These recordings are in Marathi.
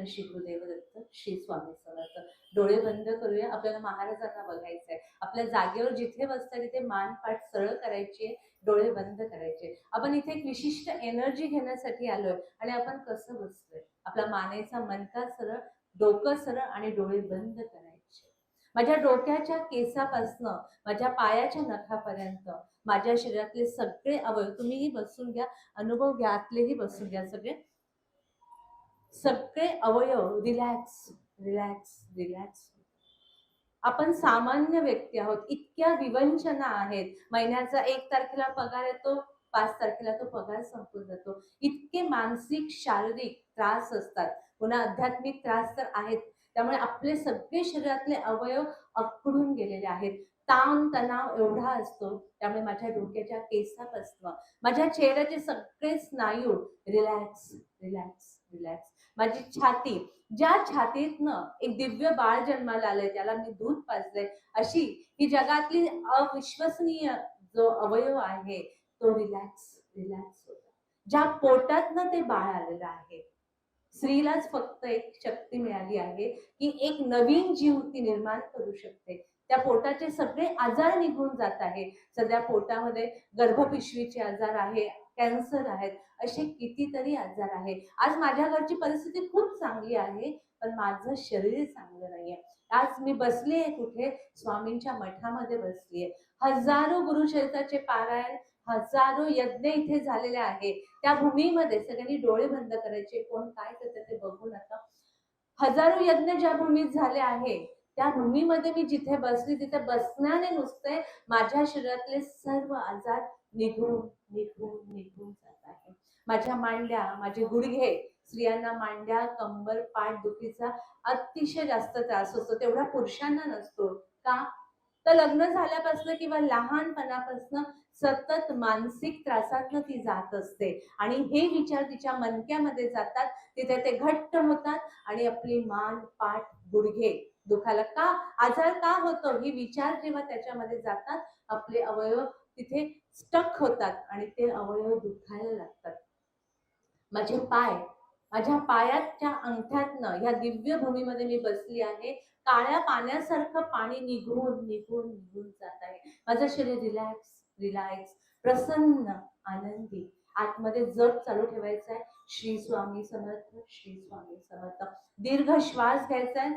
आणि श्री गुरुदेव दत्त श्री स्वामी समर्थ. डोळे बंद करूया. आपल्याला महाराजांना बघायचंय. आपल्या जागेवर जिथे बसता तिथे मान पाठ सरळ करायची डोळे बंद करायचे. आपण इथे एक विशिष्ट एनर्जी घेण्यासाठी आलोय. आणि आपण कसं बसलोय? आपला मानेचा मनका सरळ डोकं सरळ आणि डोळे बंद करायचे. माझ्या डोक्याच्या केसापासनं माझ्या पायाच्या नखापर्यंत माझ्या शरीरातले सगळे अवयव तुम्हीही बसून घ्या. अनुभव घ्या. आतलेही बसून घ्या सगळे. सगळे अवयव रिलॅक्स रिलॅक्स रिलॅक्स आपण सामान्य व्यक्ती आहोत. इतक्या विवंचना आहेत. महिन्याचा एक तारखेला पगार येतो पाच तारखेला तो पगार संपून जातो. इतके मानसिक शारीरिक त्रास असतात. पुन्हा आध्यात्मिक त्रास तर आहेत. त्यामुळे आपले सगळे शरीरातले अवयव अकडून गेलेले आहेत. ताण तणाव एवढा असतो त्यामुळे माझ्या डोक्याच्या केसापासनं माझ्या चेहऱ्याचे सगळे स्नायू रिलॅक्स रिलॅक्स रिलॅक्स माझी छाती ज्या छातीतनं एक दिव्य बाळ जन्माला आलंय त्याला मी दूध पाजले अशी ही जगातली अविश्वसनीय जो अवयव आहे तो रिलॅक्स रिलॅक्स होता. ज्या पोटातनं ते बाळ आलेलं आहे स्त्रीलाच फक्त एक शक्ती मिळाली आहे की एक नवीन जीव ती निर्माण करू शकते. त्या पोटाचे सगळे आजार निघून जात आहे सध्या पोटामध्ये गर्भपिशवीचे आजार आहे कॅन्सर आहेत असे कितीतरी आजार आहे आज माझ्या घरची परिस्थिती खूप चांगली आहे पण माझं शरीर चांगलं नाहीये. आज मी बसली आहे कुठे? स्वामींच्या मठामध्ये बसली आहे हजारो गुरुचरित्राचे पारायण हजारो यज्ञ इथे झालेले आहे. त्या भूमीमध्ये सगळ्यांनी डोळे बंद करायचे कोण काय करते ते बघू नका हजारो यज्ञ ज्या भूमीत झाले आहे त्या भूमीमध्ये मी जिथे बसली तिथे बसण्याने नुसते माझ्या शरीरातले सर्व आजार निघून निघून निघून जात आहे माझ्या मांड्या माझे गुडघे स्त्रियांना मांड्या कंबर पाठ दुखीचा अतिशय जास्त त्रास होतो. तेवढा पुरुषांना नसतो. का? तर लग्न झाल्यापासून किंवा लहानपणापासून सतत मानसिक त्रासातनं ती जात असते. आणि हे विचार तिच्या मनक्यामध्ये जातात. तिथे ते घट्ट होतात आणि आपली मान पाठ गुडघे दुखायला. का? आजार का होतो? ही विचार जेव्हा त्याच्यामध्ये जातात आपले अवयव तिथे स्टक होतात आणि ते अवयव दुखायला लागतात. माझे पाय माझ्या पायाच्या अंगठ्यातनं ह्या दिव्य भूमीमध्ये मी बसली आहे काळ्या पाण्यासारखं पाणी निघून निघून निघून जात आहे. माझं शरीर रिलॅक्स रिलॅक्स प्रसन्न आनंदी. आतमध्ये जप चालू ठेवायचा आहे श्री स्वामी समर्थ श्री स्वामी समर्थ. दीर्घ श्वास घ्यायचा आहे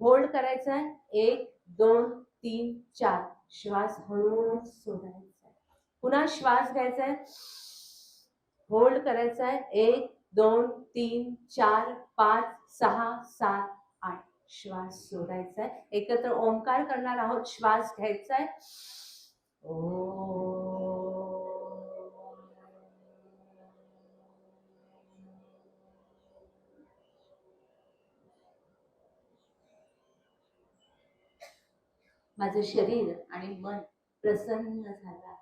होल्ड करायचा आहे एक दोन तीन चार. श्वास हळूहळू सोडायचा आहे. पुन्हा श्वास घ्यायचा आहे. होल्ड करायचा आहे. एक दोन तीन चार पाच सहा सात आठ. श्वास सोडायचा आहे. एकत्र ओंकार करणार आहोत. श्वास घ्यायचा आहे. माझं शरीर आणि मन प्रसन्न झालं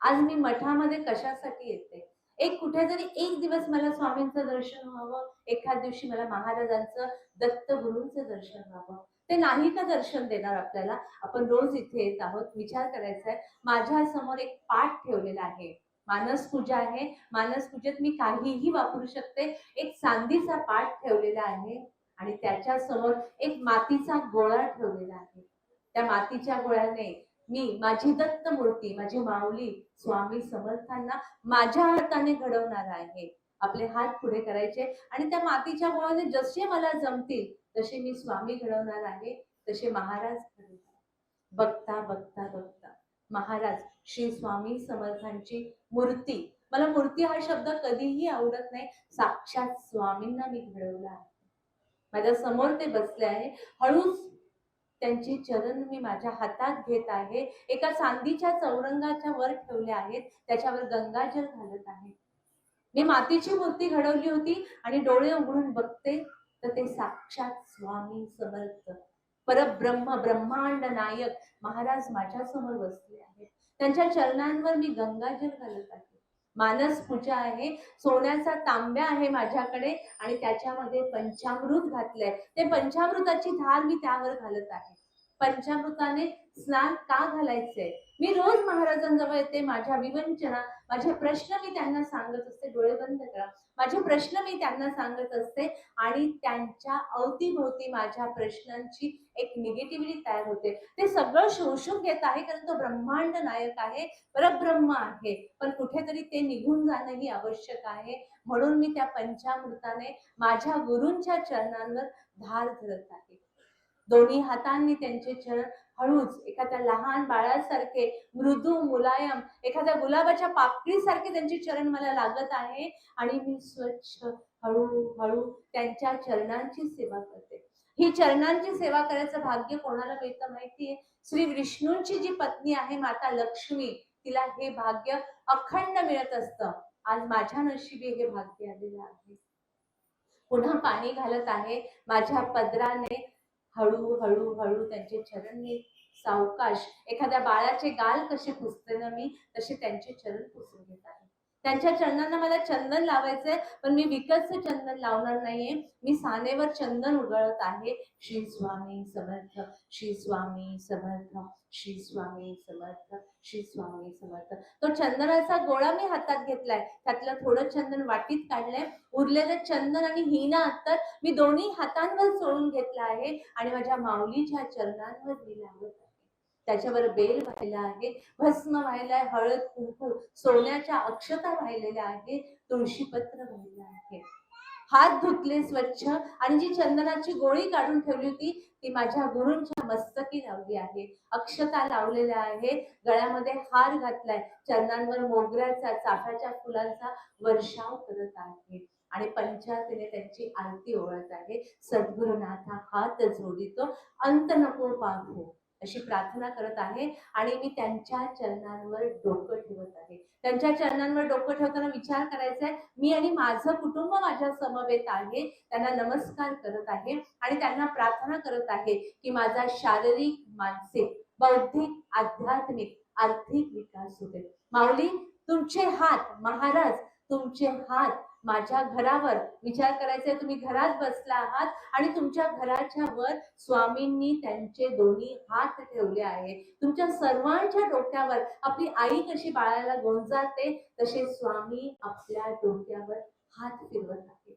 आज मी मठामध्ये कशासाठी येते? एक कुठे जरी एक दिवस मला स्वामींचं दर्शन व्हावं एखाद दिवशी मला महाराजांचं दत्त गुरूंचं दर्शन व्हावं. ते नाही का दर्शन देणार आपल्याला? आपण रोज इथे येत आहोत विचार करायचा आहे. माझ्यासमोर एक पाठ ठेवलेला आहे. मानस पूजा आहे. मानस पूजेत मी काहीही वापरू शकते. एक चांदीचा पाठ ठेवलेला आहे आणि त्याच्यासमोर एक मातीचा गोळा ठेवलेला आहे. त्या मातीच्या गोळ्याने मी माझी दत्त मूर्ती माझी माऊली स्वामी समर्थांना माझ्या हाताने घडवणार आहे. आपले हात पुढे करायचे आणि त्या मातीच्या गोळ्याने जसे मला जमतील तसे मी स्वामी घडवणार आहे तसे महाराज घडवणार बघता बघता बघता. महाराज श्री स्वामी समर्थांची मूर्ती. मला मूर्ती हा शब्द कधीही आवडत नाही. साक्षात स्वामींना मी घडवला आहे. माझ्यासमोर ते बसले आहे. हळूच त्यांचे चरण मी माझ्या हातात घेत आहे. एका चांदीच्या चौरंगाच्या वर ठेवले आहेत. त्याच्यावर गंगाजल घालत आहे. मी मातीची मूर्ती घडवली होती आणि डोळे उघडून बघते तर ते साक्षात स्वामी समर्थ परब्रह्म ब्रह्मांड नायक महाराज माझ्यासमोर बसले आहेत. त्यांच्या चरणांवर मी गंगाजल घालत आहे. मानस पूजा आहे. सोन्याचा तांब्या आहे माझ्याकडे आणि त्याच्यामध्ये पंचामृत घातलंय. ते पंचामृताची धार मी त्यावर घालत आहे. पंचामृताने स्नान का घालायचंय? मी रोज महाराजांजवळ येते माझ्या विवंचना माझे प्रश्न मी त्यांना सांगत असते डोळे बंद करा. माझे प्रश्न मी त्यांना सांगत असते आणि त्यांच्या अवतीभोवती माझ्या प्रश्नांची एक निगेटिव्हिटी तयार होते. ते सगळं शोषून घेत आहे कारण तो ब्रह्मांड नायक आहे परब्रह्म आहे. पण कुठेतरी ते निघून जाणं ही आवश्यक आहे. म्हणून मी त्या पंचामृताने माझ्या गुरूंच्या चरणांवर धार धरत आहे. दोन्ही हातांनी त्यांचे चरण हळूच एखाद्या लहान बाळासारखे मृदू मुलायम एखाद्या गुलाबाच्या पाकळीसारखे त्यांचे चरण मला लागत आहे आणि मी स्वच्छ हळूहळू त्यांच्या चरणांची सेवा करते. ही चरणांची सेवा करायचं भाग्य कोणाला मिळतं माहितीये? श्री विष्णूंची जी पत्नी आहे माता लक्ष्मी तिला हे भाग्य अखंड मिळत असतं. आज माझ्या नशिबी हे भाग्य आलेलं आहे. पुन्हा पाणी घालत आहे. माझ्या पदराने हळू हळू हळू त्यांचे चरण मी सावकाश एखाद्या बाळाचे गाल कसे पुसते ना मी तसे त्यांचे चरण पुसून घेतात. त्यांच्या चरणांना मला चंदन लावायचंय पण मी विकतचं चंदन लावणार नाहीये. मी सानेवर चंदन उगळत आहे. श्री स्वामी समर्थ श्री स्वामी समर्थ श्री स्वामी समर्थ श्री स्वामी समर्थ. तो चंदनाचा गोळा मी हातात घेतलाय. त्यातलं थोडं चंदन वाटीत काढलंय. उरलेलं चंदन आणि हिना अत्तर मी दोन्ही हातांवर चोळून घेतलं आहे. आणि माझ्या माऊलीच्या चरणांवर मी लावत आहे. त्याच्यावर बेल व्हायला आहे भस्म व्हायला आहे हळद कुंकू सोन्याच्या अक्षता वाहिलेल्या आहे तुळशीपत्र व्हायला आहे. हात धुतले स्वच्छ आणि जी चंदनाची गोळी काढून ठेवली होती ती माझ्या गुरूंच्या मस्तकी लावली आहे. अक्षता लावलेल्या आहे गळ्यामध्ये हार घातलाय चरणांवर मोगऱ्याचा चाफ्याच्या फुलांचा वर्षाव करत आहे. आणि पंचायतीने त्यांची आरती ओळत आहे. सद्गुरुनाथा हात जोडितो अंत नको पाहू. अशी प्रार्थना करत आहे आणि मी त्यांच्या चरणांवर डोकं ठेवत आहे. त्यांच्या चरणांवर डोकं ठेवताना विचार करायचा आहे मी आणि माझं कुटुंब माझ्या समवेत आहे. त्यांना नमस्कार करत आहे आणि त्यांना प्रार्थना करत आहे की माझा शारीरिक मानसिक बौद्धिक आध्यात्मिक आर्थिक विकास होते. माऊली तुमचे हात महाराज तुमचे हात माझ्या घरावर विचार करायचा आहे तुम्ही घरात बसला आहात आणि तुमच्या घराच्या वर स्वामींनी त्यांचे दोन्ही हात ठेवले आहे. तुमच्या सर्वांच्या डोक्यावर आपली आई कशी बाळाला गोंजाते तसे स्वामी आपल्या डोक्यावर हात फिरवत आहे